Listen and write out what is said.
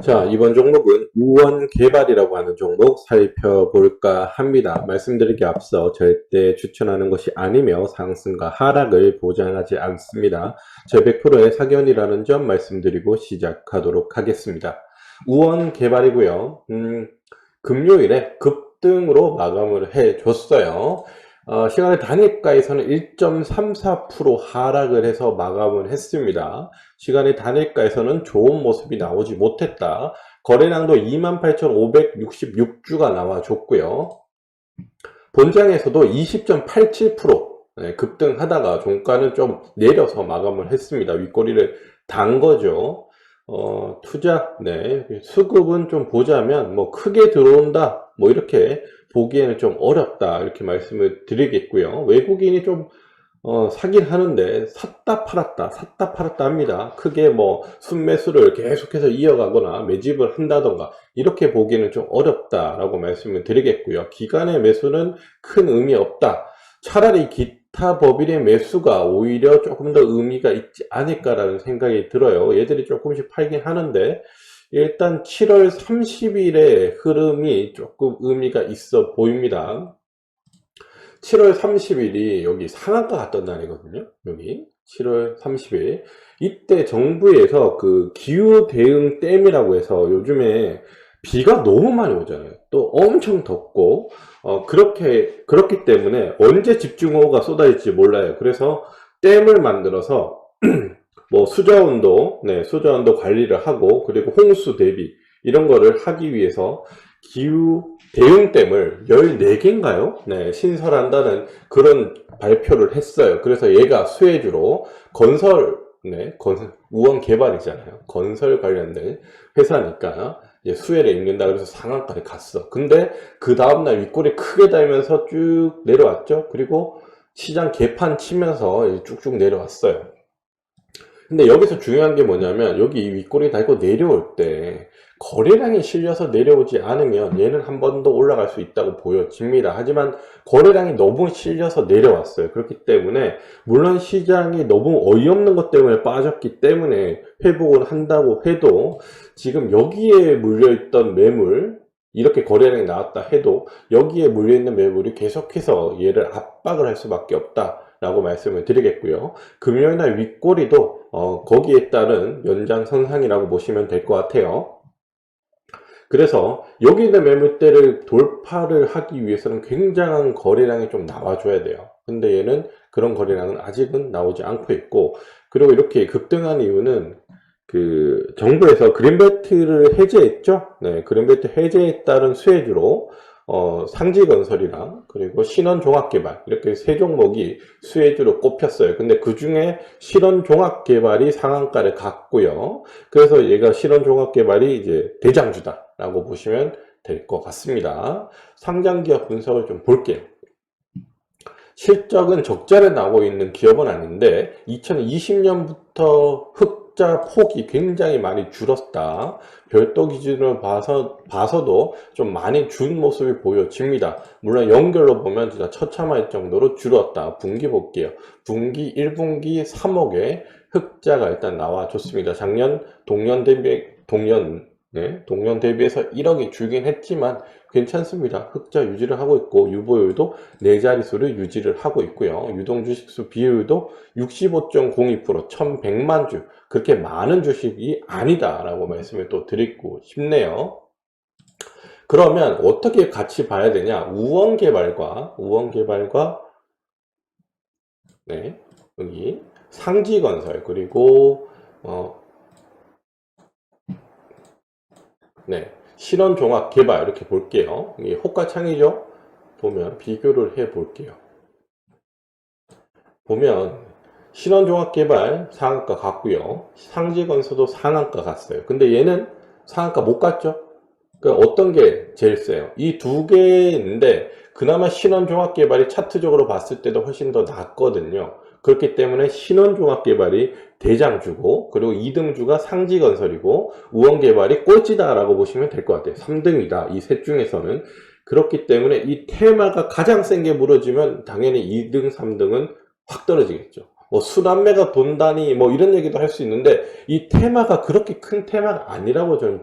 자, 이번 종목은 우원 개발이라고 하는 종목 살펴볼까 합니다. 말씀드리기 앞서 절대 추천하는 것이 아니며 상승과 하락을 보장하지 않습니다. 제 100%의 사견이라는 점 말씀드리고 시작하도록 하겠습니다. 우원 개발이고요. 음, 금요일에 급등으로 마감을 해줬어요. 어, 시간의 단일가에서는 1.34% 하락을 해서 마감을 했습니다. 시간의 단일가에서는 좋은 모습이 나오지 못했다. 거래량도 28,566주가 나와줬고요. 본장에서도 20.87% 네, 급등하다가 종가는 좀 내려서 마감을 했습니다. 윗꼬리를 단 거죠. 어, 투자, 네, 수급은 좀 보자면 뭐 크게 들어온다, 뭐 이렇게 보기에는 좀 어렵다 이렇게 말씀을 드리겠고요. 외국인이 좀 어, 사긴 하는데 샀다 팔았다 샀다 팔았다 합니다. 크게 뭐 순매수를 계속해서 이어가거나 매집을 한다던가 이렇게 보기에는 좀 어렵다 라고 말씀을 드리겠고요. 기간의 매수는 큰 의미 없다. 차라리 기타 법인의 매수가 오히려 조금 더 의미가 있지 않을까라는 생각이 들어요. 얘들이 조금씩 팔긴 하는데 일단 7월 30일의 흐름이 조금 의미가 있어 보입니다. 7월 30일이 여기 상한가 갔던 날이거든요. 여기 7월 30일. 이때 정부에서 그 기후 대응 댐이라고 해서 요즘에 비가 너무 많이 오잖아요. 또 엄청 덥고 어, 그렇게 그렇기 때문에 언제 집중호우가 쏟아질지 몰라요. 그래서 댐을 만들어서 뭐 수저온도, 네, 수저온도 관리를 하고 그리고 홍수 대비 이런 거를 하기 위해서 기후 대응댐을 14개인가요? 네, 신설한다는 그런 발표를 했어요. 그래서 얘가 수혜주로 건설, 네, 건설, 우원 개발이잖아요. 건설 관련된 회사니까 수혜를 읽는다 그래서 상한가를 갔어. 근데 그 다음날 윗골이 크게 달면서 쭉 내려왔죠. 그리고 시장 개판 치면서 쭉쭉 내려왔어요. 근데 여기서 중요한 게 뭐냐면 여기 윗골이 달고 내려올 때 거래량이 실려서 내려오지 않으면 얘는 한 번 더 올라갈 수 있다고 보여집니다. 하지만 거래량이 너무 실려서 내려왔어요. 그렇기 때문에 물론 시장이 너무 어이없는 것 때문에 빠졌기 때문에 회복을 한다고 해도 지금 여기에 물려있던 매물 이렇게 거래량이 나왔다 해도 여기에 물려있는 매물이 계속해서 얘를 압박을 할 수밖에 없다. 라고 말씀을 드리겠고요. 금요일날 윗꼬리도 어, 거기에 따른 연장선상이라고 보시면 될 것 같아요. 그래서 여기 있는 매물대를 돌파를 하기 위해서는 굉장한 거래량이 좀 나와줘야 돼요. 근데 얘는 그런 거래량은 아직은 나오지 않고 있고 그리고 이렇게 급등한 이유는 그 정부에서 그린벨트를 해제했죠. 네, 그린벨트 해제에 따른 수혜주로 어, 상지건설이랑 그리고 신원종합개발 이렇게 세 종목이 수혜주로 꼽혔어요. 근데 그 중에 신원종합개발이 상한가를 갔고요. 그래서 얘가 신원종합개발이 이제 대장주다라고 보시면 될 것 같습니다. 상장기업 분석을 좀 볼게요. 실적은 적자를 나고 있는 기업은 아닌데 2020년부터 흑 흑자 폭이 굉장히 많이 줄었다. 별도 기준으로 봐서, 봐서도 좀 많이 준 모습이 보여집니다. 물론 연결로 보면 진짜 처참할 정도로 줄었다. 분기 볼게요. 분기 1분기 3억의 흑자가 일단 나와줬습니다. 작년 동년 대비, 동년 네, 동년 대비해서 1억이 줄긴 했지만 괜찮습니다. 흑자 유지를 하고 있고 유보율도 4자릿수를 유지를 하고 있고요. 유동 주식수 비율도 65.02% 1100만 주 그렇게 많은 주식이 아니다 라고 말씀을 또 드리고 싶네요. 그러면 어떻게 같이 봐야 되냐 우원 개발과 우원 개발과 네, 여기 상지 건설 그리고 어, 네, 실원종합 개발 이렇게 볼게요. 이게 호가창이죠? 보면 비교를 해 볼게요. 보면 신원종합 개발 상한가 갔고요. 상지건설도 상한가 갔어요. 근데 얘는 상한가 못 갔죠? 그러니까 어떤 게 제일 세요? 이 두 개인데 그나마 신원종합 개발이 차트적으로 봤을 때도 훨씬 더 낫거든요. 그렇기 때문에 신원종합개발이 대장주고 그리고 2등주가 상지건설이고 우원개발이 꼴찌다라고 보시면 될 것 같아요. 3등이다. 이 셋 중에서는 그렇기 때문에 이 테마가 가장 센 게 무너지면 당연히 2등, 3등은 확 떨어지겠죠. 뭐 순환매가 돈다니 뭐 이런 얘기도 할 수 있는데 이 테마가 그렇게 큰 테마가 아니라고 저는